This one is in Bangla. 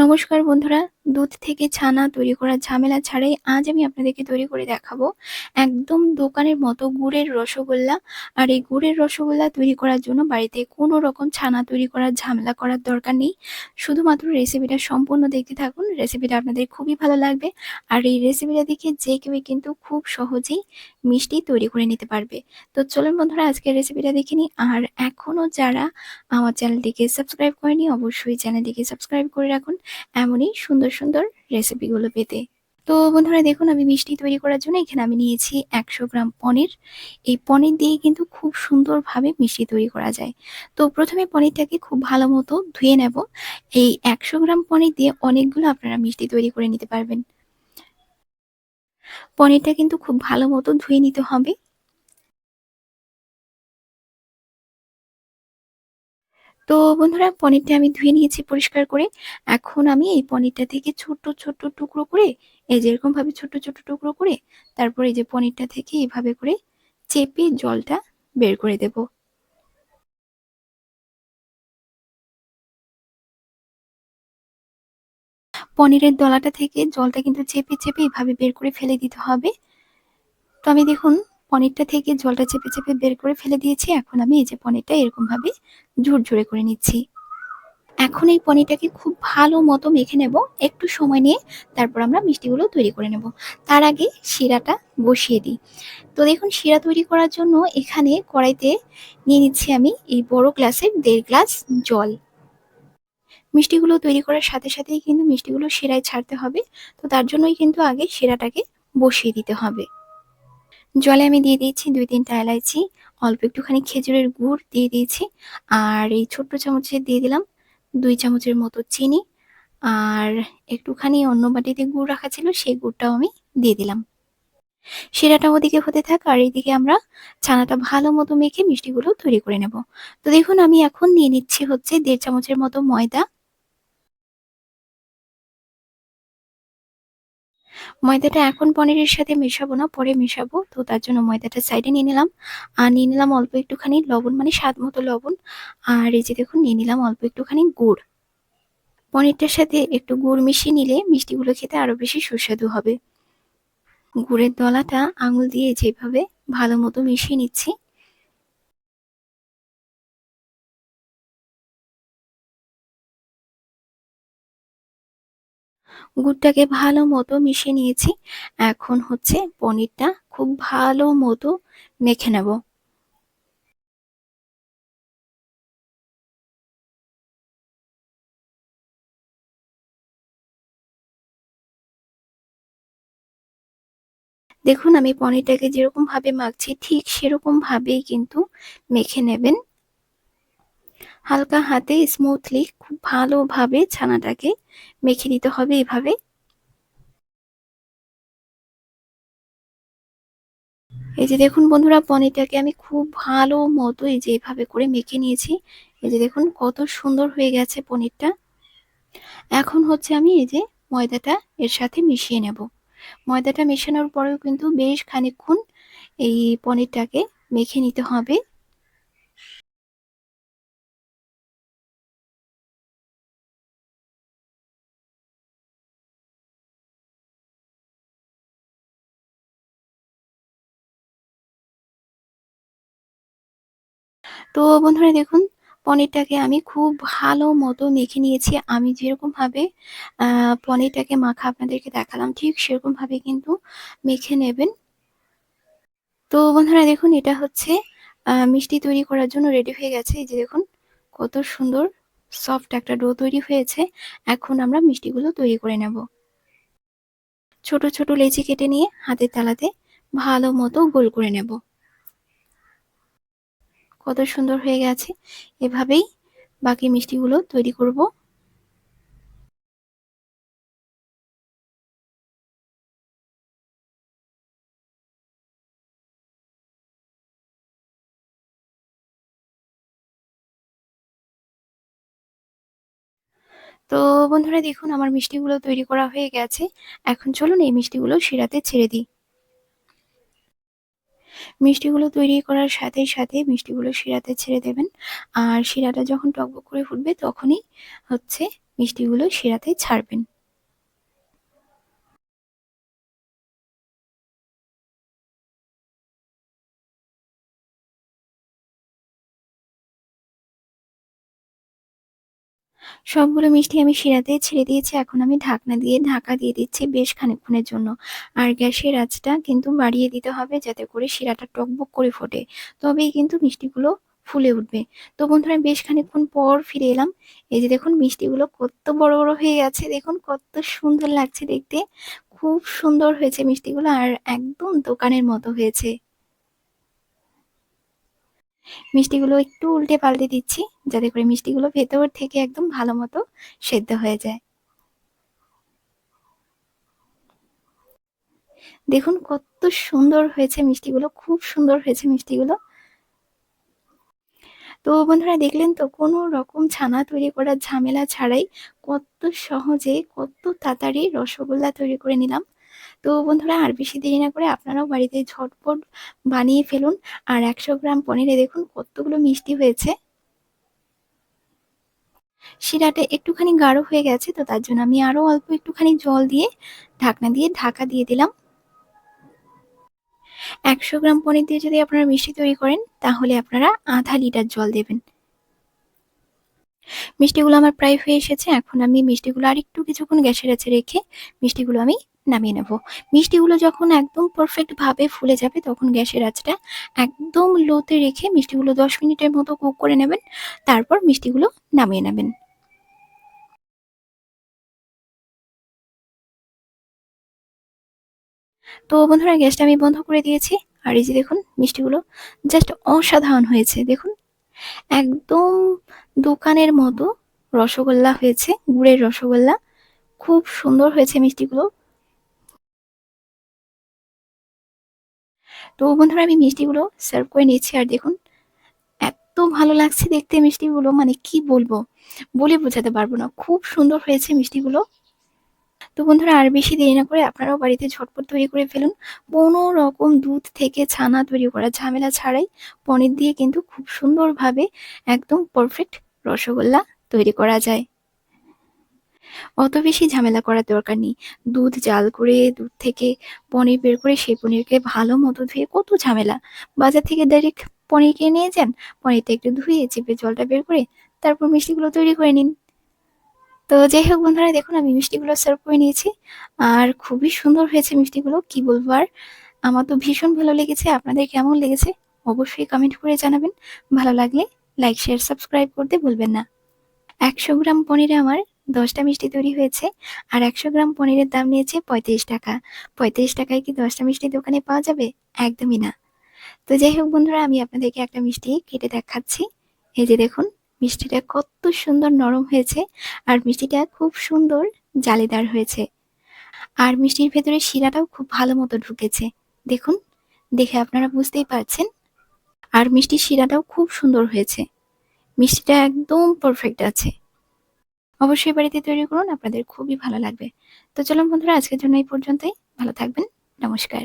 নমস্কার বন্ধুরা, দুধ থেকে ছানা তৈরি করার ঝামেলা ছাড়াই আজ আমি আপনাদেরকে তৈরি করে দেখাবো একদম দোকানের মতো গুড়ের রসগোল্লা। আর এই গুড়ের রসগোল্লা তৈরি করার জন্য বাড়িতে কোনো রকম ছানা তৈরি করার ঝামেলা করার দরকার নেই। শুধুমাত্র রেসিপিটা সম্পূর্ণ দেখতে থাকুন, রেসিপিটা আপনাদের খুবই ভালো লাগবে। আর এই রেসিপিটা দেখে যে কেউ কিন্তু খুব সহজেই মিষ্টি তৈরি করে নিতে পারবে। তো চলুন বন্ধুরা, আজকের রেসিপিটা দেখে নিই। আর এখনও যারা আমার চ্যানেলটিকে সাবস্ক্রাইব করেনি, অবশ্যই চ্যানেলটিকে সাবস্ক্রাইব করে রাখুন। এমনই সুন্দর সুন্দর রেসিপিগুলো পেতে। তো বন্ধুরা দেখুন, আমি মিষ্টি তৈরি করার জন্য এখানে আমি নিয়েছি একশো গ্রাম পনির। এই পনির দিয়ে কিন্তু খুব সুন্দরভাবে মিষ্টি তৈরি করা যায়। তো প্রথমে পনিরটাকে খুব ভালো মতো ধুয়ে নেব। এই একশো গ্রাম পনির দিয়ে অনেকগুলো আপনারা মিষ্টি তৈরি করে নিতে পারবেন। পনিরটা কিন্তু খুব ভালো মতো ধুয়ে নিতে হবে। তো বন্ধুরা, পনিরটা আমি ধুয়ে নিয়েছি পরিষ্কার করে। এখন আমি এই পনিরটা থেকে ছোট ছোট টুকরো করে, এই যেরকম ভাবে ছোট টুকরো করে, তারপর এই যে পনিরটা থেকে এইভাবে করে চেপে জলটা বের করে দেব। পনিরের দলাটা থেকে জলটা কিন্তু চেপে চেপে এইভাবে বের করে ফেলে দিতে হবে। তো আমি দেখুন পনিরটা থেকে জলটা চেপে চেপে বের করে ফেলে দিয়েছি। এখন আমি এই যে পনিরটা এরকম ভাবে ঝুরঝুরে করে নিচ্ছি। এখন এই পনিরটাকে খুব ভালো মতো মেখে নেব। একটু সময় নিয়ে তারপর আমরা মিষ্টিগুলো তৈরি করে নেব। তার আগে শিরাটা বসিয়ে দিই। তো দেখুন, শিরা তৈরি করার জন্য এখানে কড়াইতে নিয়ে নিচ্ছি আমি এই বড় গ্লাসের দেড় গ্লাস জল। মিষ্টিগুলো তৈরি করার সাথে সাথেই কিন্তু মিষ্টিগুলো শিরায় ছাড়তে হবে। তো তার জন্যই কিন্তু আগে শিরাটাকে বসিয়ে দিতে হবে। জলে আমি দিয়ে দিয়েছি দুই তিনটা এলাইচি, অল্প একটুখানি খেজুরের গুড় দিয়ে দিয়েছি। আর এই ছোট্ট চামচে দিয়ে দিলাম দুই চামচের মতো চিনি। আর একটুখানি অন্য বাটিতে গুড় রাখা ছিল, সেই গুড়টাও আমি দিয়ে দিলাম। শিরাটা ওদিকে হতে থাক, আর এইদিকে আমরা ছানাটা ভালো মতো মেখে মিষ্টিগুলো তৈরি করে নেব। তো দেখুন, আমি এখন নিয়ে নিচ্ছি হচ্ছে দেড় চামচের মতো ময়দা ময়দাটা এখন পনিরের সাথে মেশাবো না, পরে মেশাবো। তো তার জন্য ময়দাটা সাইডে নিয়ে নিলাম। আর নিয়ে নিলাম অল্প একটুখানি লবণ মানে স্বাদ মতো লবণ। আর এই যে দেখুন, নিয়ে নিলাম অল্প একটুখানি গুড়। পনিরটার সাথে একটু গুড় মিশিয়ে নিলে মিষ্টিগুলো খেতে আরও বেশি সুস্বাদু হবে। গুড়ের দলাটা আঙুল দিয়ে যেভাবে ভালো মতো মিশিয়ে নিচ্ছি। গুড়টাকে ভালো মতো মিশিয়ে নিয়েছি। এখন হচ্ছে পনিরটা খুব ভালো মতো মেখে নেব। দেখুন, আমি পনিরটাকে যেরকম ভাবে মাখছি, ঠিক সেরকম ভাবেই কিন্তু মেখে নেবেন। হালকা হাতে স্মুথলি খুব ভালোভাবে ছানাটাকে মেখে নিতে হবে এভাবে। এই যে দেখুন বন্ধুরা, পনিরটাকে আমি খুব ভালো মতো এই যে এভাবে করে মেখে নিয়েছি। এই যে দেখুন কত সুন্দর হয়ে গেছে পনিরটা। এখন হচ্ছে আমি এই যে ময়দাটা এর সাথে মিশিয়ে নেব। ময়দাটা মেশানোর পরেও কিন্তু বেশ খানিক্ষণ এই পনিরটাকে মেখে নিতে হবে। তো বন্ধুরা দেখুন, পনিরটাকে আমি খুব ভালো মতো মেখে নিয়েছি। আমি যেরকমভাবে পনিরটাকে মাখা আপনাদেরকে দেখালাম, ঠিক সেরকমভাবে কিন্তু মেখে নেবেন। তো বন্ধুরা দেখুন, এটা হচ্ছে মিষ্টি তৈরি করার জন্য রেডি হয়ে গেছে। এই যে দেখুন, কত সুন্দর সফট একটা ডো তৈরি হয়েছে। এখন আমরা মিষ্টিগুলো তৈরি করে নেব। ছোট ছোট লেচি কেটে নিয়ে হাতের তালাতে ভালো মতো গোল করে নেব। কত সুন্দর হয়ে গেছে। এভাবেই বাকি মিষ্টিগুলো তৈরি করব। তো বন্ধুরা দেখুন, আমার মিষ্টিগুলো তৈরি করা হয়ে গেছে। এখন চলুন এই মিষ্টিগুলো শিরাতে ছেড়ে দিই। মিষ্টিগুলো তৈরি করার সাথে সাথে মিষ্টিগুলো শিরাতে ছেড়ে দেবেন। আর শিরাটা যখন টকবক করে ফুটবে তখনই হচ্ছে মিষ্টিগুলো শিরাতে ছাড়বেন। সবগুলো মিষ্টি আমি শিরাতে ছেড়ে দিয়েছি, এখন আমি ঢাকনা দিয়ে ঢাকা দিয়ে দিচ্ছি বেশ খানিকক্ষণের জন্য। আর গ্যাসের আঁচটা কিন্তু বাড়িয়ে দিতে হবে যাতে করে শিরাটা টকবক করে ফোটে, তবেই কিন্তু মিষ্টিগুলো ফুলে উঠবে। তো বন্ধুরা বেশ খানিকক্ষণ পর ফিরে এলাম। এই যে দেখুন, মিষ্টিগুলো কত বড় বড় হয়ে গেছে, দেখুন কত সুন্দর লাগছে দেখতে। খুব সুন্দর হয়েছে মিষ্টিগুলো, আর একদম দোকানের মতো হয়েছে। মিষ্টিগুলো একটু উল্টে পাল্টে দিচ্ছি, যাতে করে মিষ্টিগুলো ভেতর থেকে একদম ভালো মতো সেদ্ধ হয়ে যায়। দেখুন কত সুন্দর হয়েছে মিষ্টিগুলো, খুব সুন্দর হয়েছে মিষ্টিগুলো। তো বন্ধুরা দেখলেন তো, কোনো রকম ছানা তৈরি করার ঝামেলা ছাড়াই কত সহজে, কত তাড়াতাড়ি রসগোল্লা তৈরি করে নিলাম। তো বন্ধুরা আর বেশি দেরি না করে আপনারাও বাড়িতে ঝটপট বানিয়ে ফেলুন। আর একশো গ্রাম পনিরে দেখুন কতগুলো মিষ্টি হয়েছে। শিরাটা একটুখানি গাঢ় হয়ে গেছে, তো তার জন্য আমি আরও অল্প একটুখানি জল দিয়ে ঢাকনা দিয়ে ঢাকা দিয়ে দিলাম। একশো গ্রাম পনির দিয়ে যদি আপনারা মিষ্টি তৈরি করেন, তাহলে আপনারা আধা লিটার জল দেবেন। মিষ্টিগুলো আমার প্রায় হয়ে এসেছে, এখন আমি মিষ্টিগুলো আর একটু কিছুক্ষণ গ্যাসের কাছে রেখে মিষ্টিগুলো আমি নামিয়ে নেব। মিষ্টিগুলো যখন একদম পারফেক্ট ভাবে ফুলে যাবে, তখন গ্যাসের আঁচটা একদম লোতে রেখে মিষ্টিগুলো দশ মিনিটের মতো কুক করে নেবেন। তারপর মিষ্টিগুলো নামিয়ে নেবেন। তো বন্ধুরা, গ্যাসটা আমি বন্ধ করে দিয়েছি। আর এই যে দেখুন, মিষ্টিগুলো জাস্ট অসাধারণ হয়েছে। দেখুন, একদম দোকানের মতো রসগোল্লা হয়েছে, গুড়ের রসগোল্লা। খুব সুন্দর হয়েছে মিষ্টিগুলো। তো বন্ধুরা, আমি মিষ্টিগুলো সার্ভ করে নিচ্ছি আর দেখুন, এত ভালো লাগছে দেখতে মিষ্টিগুলো মানে কি বলব? বলে বোঝাতে পারব না। খুব সুন্দর হয়েছে মিষ্টিগুলো। তো বন্ধুরা, আর বেশি দেরি না করে আপনারাও বাড়িতে ঝটপট তৈরি করে ফেলুন। কোনো রকম দুধ থেকে ছানা তৈরি করা ঝামেলা ছাড়াই পনির দিয়ে কিন্তু খুব সুন্দরভাবে একদম পারফেক্ট রসগোল্লা তৈরি করা যায়। অত বেশি ঝামেলা করার দরকার নেই। দুধ জাল করে, দুধ থেকে পনির বের করে সেই পনিরকে ভালো মতো ধুয়ে, কত ঝামেলা। বাজার থেকে ডাইরেক্ট পনির কিনে নিয়ে যান, পনিরটা একটু ধুয়ে, চেপে জলটা বের করে তারপর মিষ্টিগুলো তৈরি করে নিন। তো যাই হোক বন্ধুরা, দেখুন আমি মিষ্টিগুলো সার্ভ করে নিয়েছি। আর খুবই সুন্দর হয়েছে মিষ্টিগুলো, কি বলব আর? আমার তো ভীষণ ভালো লেগেছে, আপনাদের কেমন লেগেছে অবশ্যই কমেন্ট করে জানাবেন। ভালো লাগলে লাইক শেয়ার সাবস্ক্রাইব করতে ভুলবেন না। একশো গ্রাম পনিরে আমার দশটা মিষ্টি তৈরি হয়েছে আর একশো গ্রাম পনিরের দাম নিয়েছে পঁয়ত্রিশ টাকা। পঁয়ত্রিশ টাকায় কি দশটা মিষ্টি দোকানে পাওয়া যাবে? একদমই না। তো যাই হোক বন্ধুরা, আমি আপনাদেরকে একটা মিষ্টি কেটে দেখাচ্ছি। এই যে দেখুন, মিষ্টিটা কত সুন্দর নরম হয়েছে আর মিষ্টিটা খুব সুন্দর জালিদার হয়েছে। আর মিষ্টির ভেতরে শিরাটাও খুব ভালো মতো ঢুকেছে। দেখুন, দেখে আপনারা বুঝতেই পারছেন। আর মিষ্টির শিরাটাও খুব সুন্দর হয়েছে। মিষ্টিটা একদম পারফেক্ট আছে। অবশ্যই বাড়িতে তৈরি করুন, আপনাদের খুবই ভালো লাগবে। তো চলুন বন্ধুরা, আজকের জন্য এই পর্যন্তই। ভালো থাকবেন। নমস্কার।